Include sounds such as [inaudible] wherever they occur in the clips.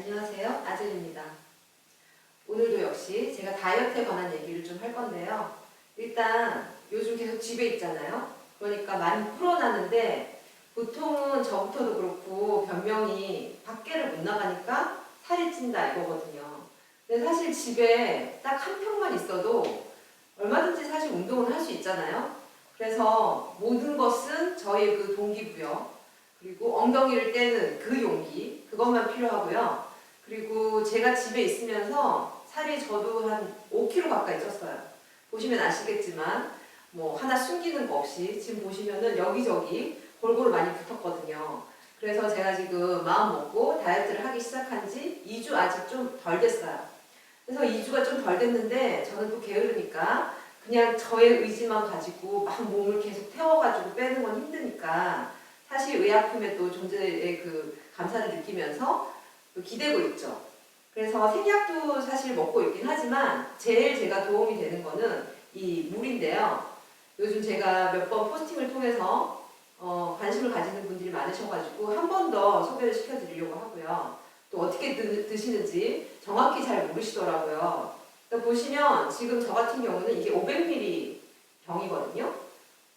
안녕하세요. 아젤입니다. 오늘도 역시 제가 다이어트에 관한 얘기를 좀 할 건데요. 일단 요즘 계속 집에 있잖아요. 그러니까 많이 불어나는데 보통은 저부터도 그렇고 변명이 밖에를 못 나가니까 살이 찐다 이거거든요. 근데 사실 집에 딱 한 평만 있어도 얼마든지 사실 운동은 할수 있잖아요. 그래서 모든 것은 저의 그 동기부여 그리고 엉덩이를 떼는 그 용기 그것만 필요하고요. 그리고 제가 집에 있으면서 살이 저도 한 5kg 가까이 쪘어요. 보시면 아시겠지만 뭐 하나 숨기는 거 없이 지금 보시면은 여기저기 골고루 많이 붙었거든요. 그래서 제가 지금 마음 먹고 다이어트를 하기 시작한 지 2주 아직 좀 덜 됐어요. 그래서 2주가 좀 덜 됐는데 저는 또 게으르니까 그냥 저의 의지만 가지고 막 몸을 계속 태워가지고 빼는 건 힘드니까 사실 의약품의 또 존재의 그 감사를 느끼면서 또 기대고 있죠. 그래서 생약도 사실 먹고 있긴 하지만 제일 제가 도움이 되는 거는 이 물인데요. 요즘 제가 몇 번 포스팅을 통해서 어, 관심을 가지는 분들이 많으셔가지고 한 번 더 소개를 시켜드리려고 하고요. 또 어떻게 드, 드시는지 정확히 잘 모르시더라고요. 그러니까 보시면 지금 저 같은 경우는 이게 500ml 병이거든요.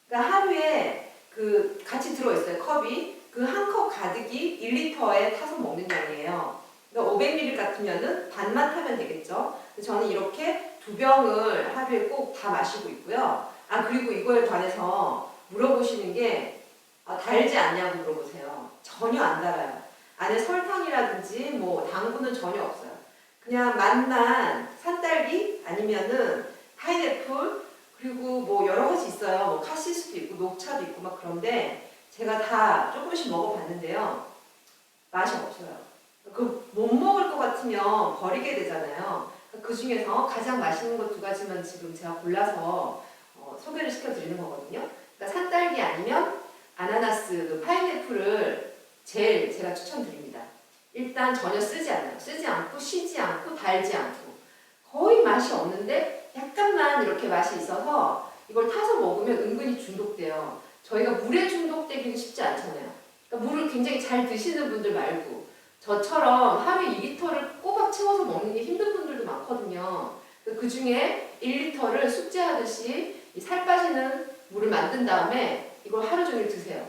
그러니까 하루에 그 같이 들어있어요 컵이 그 한 컵 가득이 1리터에 타서 먹는 양이에요. 그러니까 500ml 같으면은 반만 타면 되겠죠. 저는 이렇게 두 병을 하루에 꼭 다 마시고 있고요. 아 그리고 이거에 관해서 물어보시는 게 아, 달지 않냐고 물어보세요. 전혀 안 달아요. 안에 설탕이라든지 뭐 당분은 전혀 없어요. 그냥 맛난 산딸기 아니면은 파인애플 그리고 뭐 여러 가지 있어요. 뭐 카시스도 있고 녹차도 있고 막 그런데 제가 다 조금씩 먹어봤는데요. 맛이 없어요. 그 못 먹을 것 같으면 버리게 되잖아요. 그 중에서 가장 맛있는 것 두 가지만 지금 제가 골라서 어, 소개를 시켜드리는 거거든요. 그러니까 산딸기 아니면 아나나스, 그 파인애플을 제일 제가 추천드립니다. 일단 전혀 쓰지 않아요. 쓰지 않고 쉬지 않고 달지 않고 거의 맛이 없는데 약간만 이렇게 맛이 있어서 이걸 타서 먹으면 은근히 중독돼요. 저희가 물에 중독되기는 쉽지 않잖아요. 그러니까 물을 굉장히 잘 드시는 분들 말고 저처럼 하루에 2리터를 꼬박 채워서 먹는 게 힘든 분들도 많거든요. 그 중에 1리터를 숙제하듯이 이살 빠지는 물을 만든 다음에 이걸 하루 종일 드세요.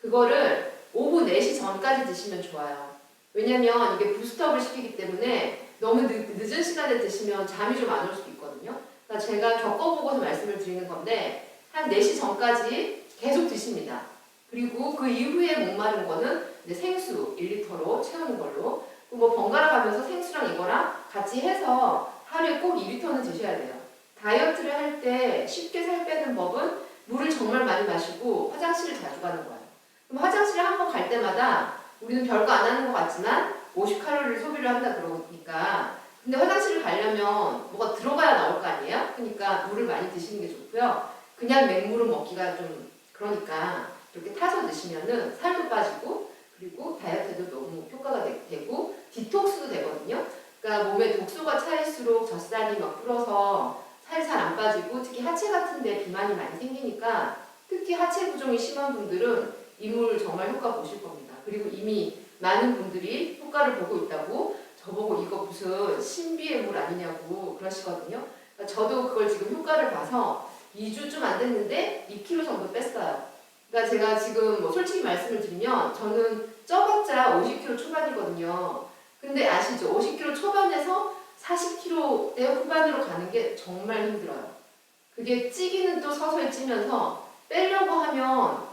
그거를 오후 4시 전까지 드시면 좋아요. 왜냐면 이게 부스트업을 시키기 때문에 너무 늦, 늦은 시간에 드시면 잠이 좀 안 올 수도 있거든요. 그러니까 제가 겪어보고서 말씀을 드리는 건데 한 4시 전까지 계속 드십니다. 그리고 그 이후에 목마른 거는 이제 생수 1리터로 채우는 걸로 그뭐 번갈아 가면서 생수랑 이거랑 같이 해서 하루에 꼭 2리터는 드셔야 돼요. 다이어트를 할 때 쉽게 살 빼는 법은 물을 정말 많이 마시고 화장실을 자주 가는 거예요. 그럼 화장실에 한번 갈 때마다 우리는 별거 안 하는 것 같지만 50칼로리를 소비를 한다 그러니까 근데 화장실을 가려면 뭐가 들어가야 나올 거 아니에요? 그러니까 물을 많이 드시는 게 좋고요. 그냥 맹물은 먹기가 좀 그러니까 이렇게 타서 드시면은 살도 빠지고 그리고 다이어트에도 너무 효과가 되, 되고 디톡스도 되거든요. 그러니까 몸에 독소가 차일수록 젖살이 막 불어서 잘안 빠지고 특히 하체 같은데 비만이 많이 생기니까 특히 하체 부종이 심한 분들은 이물 정말 효과 보실 겁니다. 그리고 이미 많은 분들이 효과를 보고 있다고 저보고 이거 무슨 신비의 물 아니냐고 그러시거든요. 그러니까 저도 그걸 지금 효과를 봐서 2주 좀 안 됐는데 2kg 정도 뺐어요. 그러니까 제가 지금 뭐 솔직히 말씀을 드리면 저는 쪄봤자 50kg 초반이거든요. 근데 아시죠? 50kg 초반에서 40kg대 후반으로 가는 게 정말 힘들어요. 그게 찌기는 또 서서히 찌면서 빼려고 하면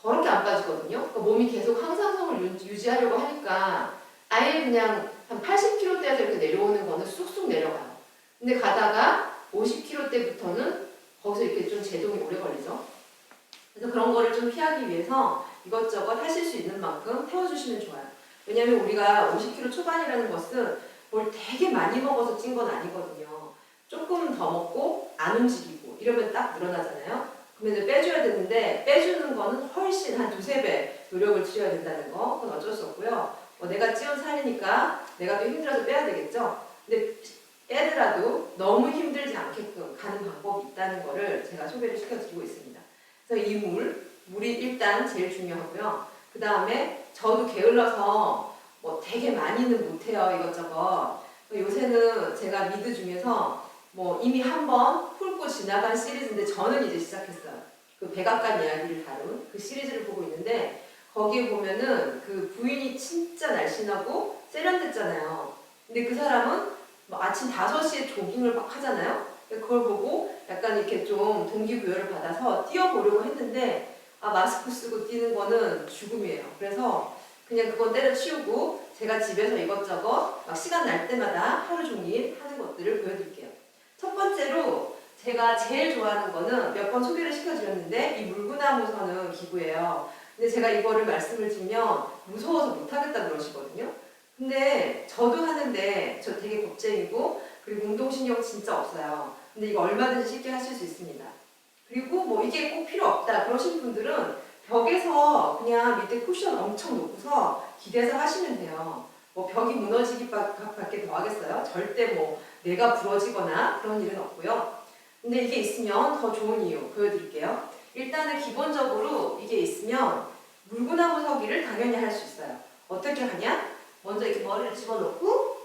더럽게 안 빠지거든요. 그러니까 몸이 계속 항상성을 유- 유지하려고 하니까 아예 그냥 한 80kg대에서 이렇게 내려오는 거는 쑥쑥 내려가요. 근데 가다가 50kg대부터는 거기서 이렇게 좀 제동이 오래 걸리죠. 그래서 그런 거를 좀 피하기 위해서 이것저것 하실 수 있는 만큼 태워주시면 좋아요. 왜냐하면 우리가 50kg 초반이라는 것은 뭘 되게 많이 먹어서 찐 건 아니거든요. 조금 더 먹고 안 움직이고 이러면 딱 늘어나잖아요. 그러면 빼줘야 되는데 빼주는 거는 훨씬 한 두세 배 노력을 들여야 된다는 거 그건 어쩔 수 없고요. 뭐 내가 찌운 살이니까 내가 또 힘들어서 빼야 되겠죠. 근데 빼더라도 너무 힘들지 않게끔 가는 방법이 있다는 거를 제가 소개를 시켜드리고 있습니다. 그래서 이 물, 물이 일단 제일 중요하고요. 그 다음에 저도 게을러서 뭐 되게 많이는 못해요 이것저것. 요새는 제가 미드 중에서 뭐 이미 한 번 훑고 지나간 시리즈인데 저는 이제 시작했어요. 그 백악관 이야기를 다룬 그 시리즈를 보고 있는데 거기에 보면은 그 부인이 진짜 날씬하고 세련됐잖아요. 근데 그 사람은 뭐 아침 5시에 조깅을 막 하잖아요. 근데 그걸 보고 약간 이렇게 좀 동기부여를 받아서 뛰어보려고 했는데 아 마스크 쓰고 뛰는 거는 죽음이에요. 그래서 그냥 그건 때려치우고 제가 집에서 이것저것 막 시간 날 때마다 하루 종일 하는 것들을 보여드릴게요. 첫 번째로 제가 제일 좋아하는 거는 몇 번 소개를 시켜드렸는데 이 물구나무 서는 기구예요. 근데 제가 이거를 말씀을 드리면 무서워서 못하겠다 그러시거든요. 근데 저도 하는데 저 되게 겁쟁이고 그리고 운동신경 진짜 없어요. 근데 이거 얼마든지 쉽게 하실 수 있습니다. 그리고 뭐 이게 꼭 필요 없다 그러신 분들은 벽에서 그냥 밑에 쿠션 엄청 놓고서 기대서 하시면 돼요. 뭐 벽이 무너지기밖에 더 하겠어요? 절대 뭐 내가 부러지거나 그런 일은 없고요. 근데 이게 있으면 더 좋은 이유 보여드릴게요. 일단은 기본적으로 이게 있으면 물구나무 서기를 당연히 할 수 있어요. 어떻게 하냐? 먼저 이렇게 머리를 집어넣고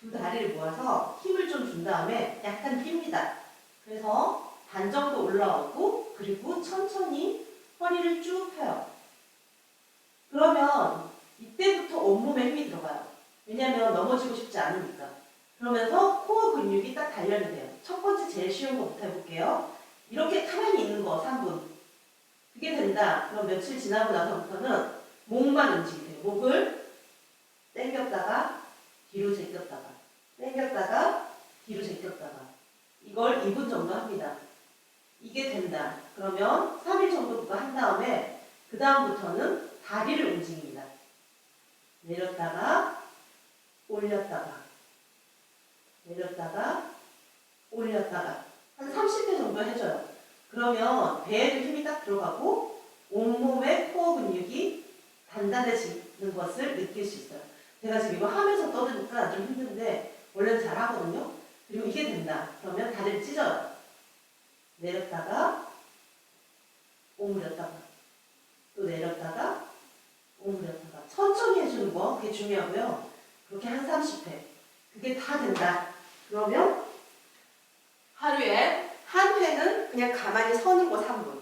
두 다리를 모아서 힘을 좀 준 다음에 약간 핍니다. 그래서 반 정도 올라오고 그리고 천천히 허리를 쭉 펴요. 그러면 이때부터 온몸에 힘이 들어가요. 왜냐면 넘어지고 싶지 않으니까. 그러면서 코어 근육이 딱 단련이 돼요. 첫 번째 제일 쉬운 거부터 해볼게요. 이렇게 가만히 있는 거 3분. 그게 된다. 그럼 며칠 지나고 나서부터는 목만 움직이세요. 목을 당겼다가 뒤로 제꼈다가 당겼다가 뒤로 제꼈다가 이걸 2분 정도 합니다. 이게 된다. 그러면 3일 정도 그거 한 다음에 그 다음부터는 다리를 움직입니다. 내렸다가 올렸다가 내렸다가 올렸다가 한 30회 정도 해줘요. 그러면 배에도 힘이 딱 들어가고 온몸의 코어 근육이 단단해지는 것을 느낄 수 있어요. 제가 지금 이거 하면서 떠드니까 좀 힘든데 원래는 잘 하거든요. 그리고 이게 된다. 그러면 다리를 찢어요. 내렸다가 오므렸다가 또 내렸다가 오므렸다가 천천히 해주는 거 그게 중요하고요. 그렇게 한 30회. 그게 다 된다. 그러면 하루에 한 회는 그냥 가만히 서는 거 3분.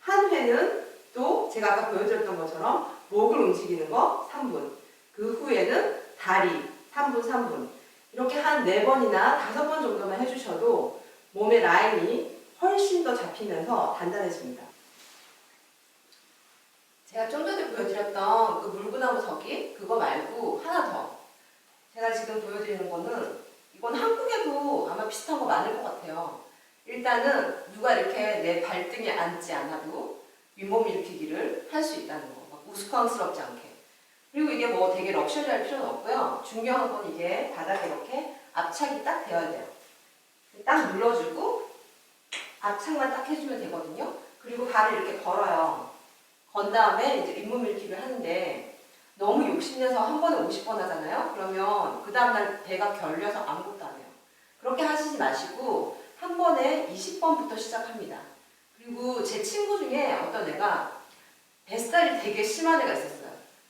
한 회는 또 제가 아까 보여드렸던 것처럼 목을 움직이는 거 3분. 그 후에는 다리 3분, 3분. 이렇게 한 4번이나 5번 정도만 해주셔도 몸의 라인이 훨씬 더 잡히면서 단단해집니다. 제가 좀 전에 보여드렸던 그 물구나무 서기 그거 말고 하나 더. 제가 지금 보여드리는 거는 이건 한국에도 아마 비슷한 거 많을 것 같아요. 일단은 누가 이렇게 내 발등에 앉지 않아도 윗몸 일으키기를 할 수 있다는 거. 막 우스꽝스럽지 않게. 그리고 이게 뭐 되게 럭셔리할 필요는 없고요. 중요한 건 이게 바닥에 이렇게 압착이 딱 되어야 돼요. 딱 눌러주고 압착만 딱 해주면 되거든요. 그리고 발을 이렇게 걸어요. 건 다음에 이제 윗몸 일으키기를 하는데 너무 욕심내서 한 번에 50번 하잖아요. 그러면 그 다음날 배가 결려서 아무것도 안 해요. 그렇게 하시지 마시고 한 번에 20번부터 시작합니다. 그리고 제 친구 중에 어떤 애가 뱃살이 되게 심한 애가 있었어요.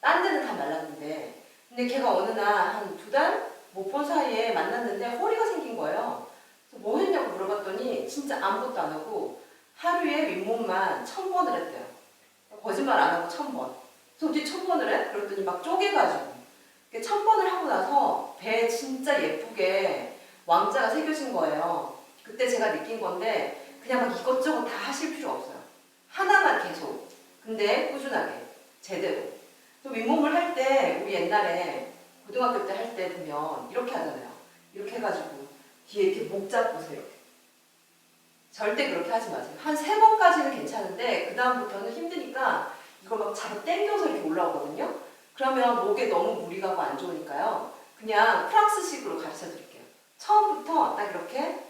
딴 데는 다 말랐는데 근데 걔가 어느 날 한 두 달 못 본 사이에 만났는데 허리가 생긴 거예요. 그래서 뭐 했냐고 물어봤더니 진짜 아무것도 안 하고 하루에 윗몸만 천 번을 했대요. 거짓말 안 하고 천 번. 그래서 어떻게 천 번을 해? 그랬더니 막 쪼개가지고. 천 번을 하고 나서 배에 진짜 예쁘게 왕자가 새겨진 거예요. 그때 제가 느낀 건데 그냥 막 이것저것 다 하실 필요 없어요. 하나만 계속. 근데 꾸준하게. 제대로. 또 윗몸을 할 때 우리 옛날에 고등학교 때 할 때 보면 이렇게 하잖아요. 이렇게 해가지고 뒤에 이렇게 목 이렇게. 절대 그렇게 하지 마세요. 한 세 번까지는 괜찮은데 그 다음부터는 힘드니까 이걸 막 잡아 당겨서 이렇게 올라오거든요. 그러면 목에 너무 무리 가고 안 좋으니까요. 그냥 프랑스식으로 가르쳐 드릴게요. 처음부터 딱 이렇게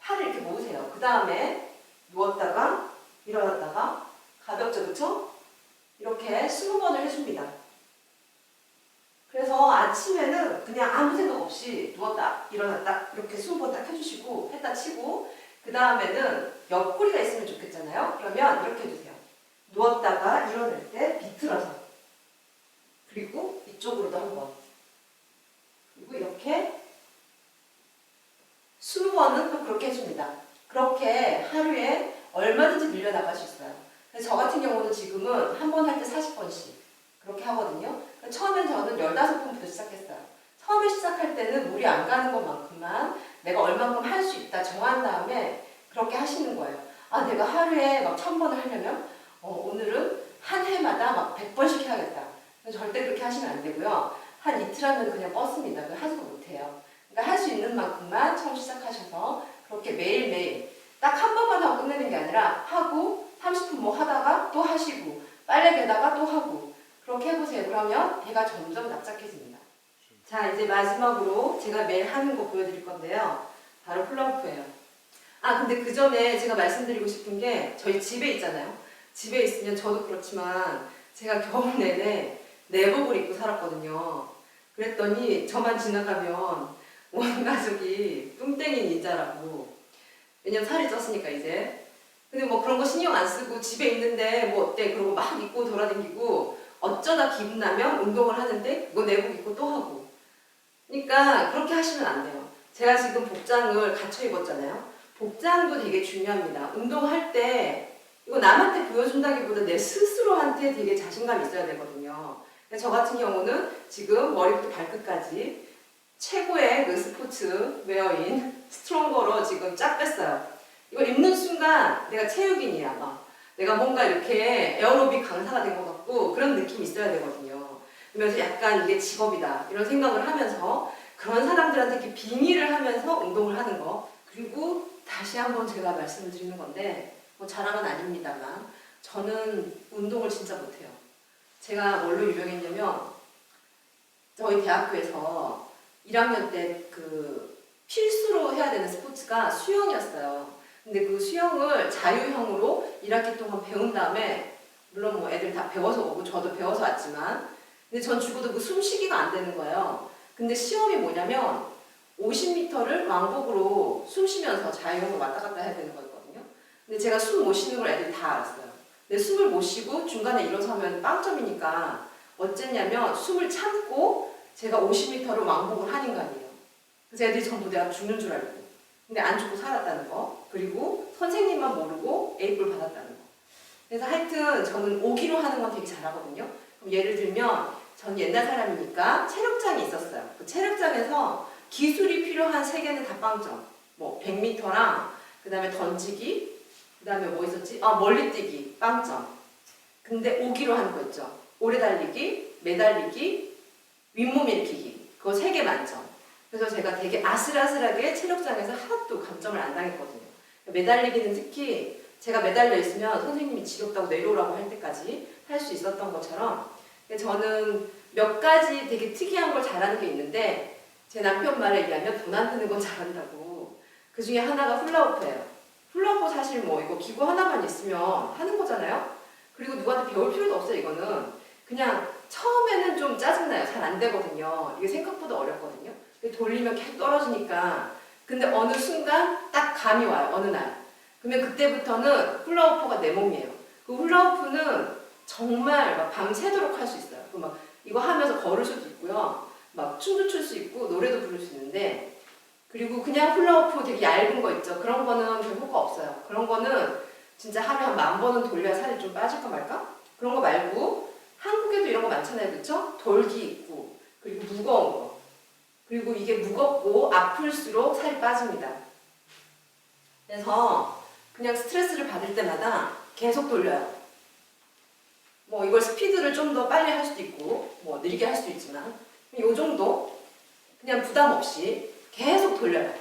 팔을 이렇게 모으세요. 그 다음에 누웠다가 일어났다가 가볍죠, 그쵸? 이렇게 20번을 해줍니다. 그래서 아침에는 그냥 아무 생각 없이 누웠다, 일어났다, 이렇게 20번 딱 해주시고, 했다 치고, 그 다음에는 옆구리가 있으면 좋겠잖아요? 그러면 이렇게 해주세요. 누웠다가 일어날 때 비틀어서 그리고 이쪽으로도 한 번 그리고 이렇게 20번은 또 그렇게 해줍니다. 그렇게 하루에 얼마든지 늘려나갈 수 있어요. 저 같은 경우는 지금은 한 번 할 때 40번씩 그렇게 하거든요. 그러니까 처음엔 저는 15번부터 시작했어요. 처음에 시작할 때는 물이 안 가는 것만큼만 내가 얼만큼 할 수 있다 정한 다음에 그렇게 하시는 거예요. 아, 내가 하루에 막 1000번을 하려면 어, 오늘은 한 해마다 막 100번씩 해야겠다. 절대 그렇게 하시면 안 되고요. 한 이틀 하면 그냥 뻗습니다. 하지도 못해요. 그러니까 할 수 있는 만큼만 처음 시작하셔서 그렇게 매일매일 딱 한 번만 하고 끝내는 게 아니라 하고 30분 뭐 하다가 또 하시고 빨래 개다가 또 하고 그렇게 해보세요. 그러면 배가 점점 납작해집니다. 자 이제 마지막으로 제가 매일 하는 거 보여드릴 건데요. 바로 플럼프예요. 아 근데 그 전에 제가 말씀드리고 싶은 게 저희 집에 있잖아요. 집에 있으면 저도 그렇지만 제가 겨울 내내 내복을 입고 살았거든요. 그랬더니 저만 지나가면 [laughs] 온 가족이 뚱땡이 닌자라고 왜냐면 살이 쪘으니까 이제 근데 뭐 그런 거 신경 안 쓰고 집에 있는데 뭐 어때? 그러고 막 입고 돌아다니고 어쩌다 기분 나면 운동을 하는데 그거 내복 입고 또 하고. 그러니까 그렇게 하시면 안 돼요. 제가 지금 복장을 갖춰 입었잖아요. 복장도 되게 중요합니다. 운동할 때 이거 남한테 보여준다기보다 내 스스로한테 되게 자신감 있어야 되거든요. 근데 저 같은 경우는 지금 머리부터 발끝까지 최고의 그 스포츠 웨어인 스트롱거로 지금 쫙 뺐어요. 이걸 입는 순간 내가 체육인이야. 막. 내가 뭔가 이렇게 에어로빅 강사가 된 것 같고 그런 느낌이 있어야 되거든요. 그러면서 약간 이게 직업이다. 이런 생각을 하면서 그런 사람들한테 이렇게 빙의를 하면서 운동을 하는 거. 그리고 다시 한번 제가 말씀을 드리는 건데 뭐 자랑은 아닙니다만 저는 운동을 진짜 못해요. 제가 뭘로 유명했냐면 저희 대학교에서 1학년 때 그 필수로 해야 되는 스포츠가 수영이었어요. 근데 그 수영을 자유형으로 1학기 동안 배운 다음에 물론 뭐 애들 다 배워서 오고 저도 배워서 왔지만 근데 전 죽어도 그 숨쉬기가 안 되는 거예요. 근데 시험이 뭐냐면 50m를 왕복으로 숨 쉬면서 자유형으로 왔다 갔다 해야 되는 거였거든요. 근데 제가 숨 못 쉬는 걸 애들이 다 알았어요. 근데 숨을 못 쉬고 중간에 일어서면 빵점이니까 어쨌냐면 숨을 참고 제가 50m를 왕복을 한 인간이에요. 그래서 애들이 전부 내가 죽는 줄 알고. 근데 안 죽고 살았다는 거. 그리고 선생님만 모르고 A뿔 받았다는 거. 그래서 하여튼 저는 5기로 하는 건 되게 잘하거든요. 그럼 예를 들면 전 옛날 사람이니까 체력장이 있었어요. 그 체력장에서 기술이 필요한 세 개는 다 빵점. 뭐 100m랑 그 다음에 던지기, 그 다음에 뭐 있었지? 아 멀리뛰기 빵점. 근데 5기로 하는 거 있죠. 오래 달리기, 매달리기, 윗몸 일으키기. 그거 세 개 만점. 그래서 제가 되게 아슬아슬하게 체력장에서 하나도 감점을 안 당했거든요. 매달리기는 특히 제가 매달려 있으면 선생님이 지겹다고 내려오라고 할 때까지 할 수 있었던 것처럼 저는 몇 가지 되게 특이한 걸 잘하는 게 있는데 제 남편 말에 의하면 돈 안 드는 건 잘한다고 그 중에 하나가 훌라후프예요. 훌라후프 사실 뭐 이거 기구 하나만 있으면 하는 거잖아요. 그리고 누구한테 배울 필요도 없어요 이거는 그냥 처음에는 좀 짜증나요. 잘 안 되거든요. 이게 생각보다 어렵거든요. 돌리면 계속 떨어지니까. 근데 어느 순간 딱 감이 와요. 어느 날. 그러면 그때부터는 훌라후프가 내 몸이에요. 그 훌라후프는 정말 막 밤새도록 할 수 있어요. 그막 이거 하면서 걸을 수도 있고요. 막 춤도 출 수 있고 노래도 부를 수 있는데 그리고 그냥 훌라후프 되게 얇은 거 있죠. 그런 거는 별 효과 없어요. 그런 거는 진짜 하루에 한 만 번은 돌려야 살이 좀 빠질까 말까? 그런 거 말고 한국에도 이런 거 많잖아요. 그쵸? 돌기 있고 그리고 이게 무겁고 아플수록 살이 빠집니다. 그래서 그냥 스트레스를 받을 때마다 계속 돌려요. 뭐 이걸 스피드를 좀 더 빨리 할 수도 있고 뭐 느리게 할 수도 있지만 이 정도 그냥 부담 없이 계속 돌려요.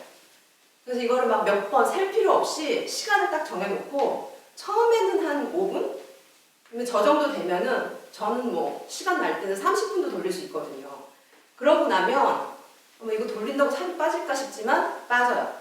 그래서 이거를 막 몇 번 셀 필요 없이 시간을 딱 정해놓고 처음에는 한 5분? 근데 저 정도 되면은 저는 뭐 시간 날 때는 30분도 돌릴 수 있거든요. 그러고 나면 뭐 이거 돌린다고 살이 빠질까 싶지만 빠져요.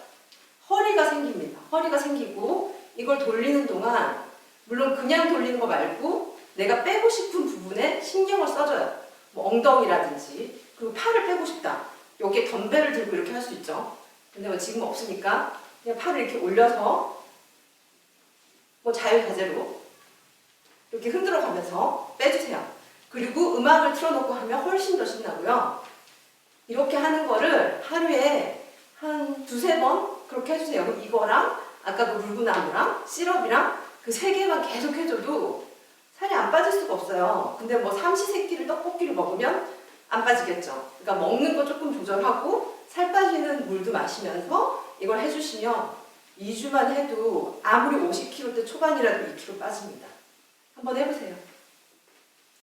허리가 생깁니다. 허리가 생기고 이걸 돌리는 동안 물론 그냥 돌리는 거 말고 내가 빼고 싶은 부분에 신경을 써줘요. 뭐 엉덩이라든지 그리고 팔을 빼고 싶다. 여기에 덤벨을 들고 이렇게 할 수 있죠. 근데 뭐 지금 없으니까 그냥 팔을 이렇게 올려서 뭐 자유자재로 이렇게 흔들어 가면서 빼주세요. 그리고 음악을 틀어놓고 하면 훨씬 더 신나고요. 이렇게 하는 거를 하루에 한 두세 번 그렇게 해주세요. 이거랑 아까 그 물구나무랑 시럽이랑 그 세 개만 계속 해줘도 살이 안 빠질 수가 없어요. 근데 뭐 삼시세끼를 떡볶이를 먹으면 안 빠지겠죠. 그러니까 먹는 거 조금 조절하고 살 빠지는 물도 마시면서 이걸 해주시면 2주만 해도 아무리 50kg 대 초반이라도 2kg 빠집니다. 한번 해보세요.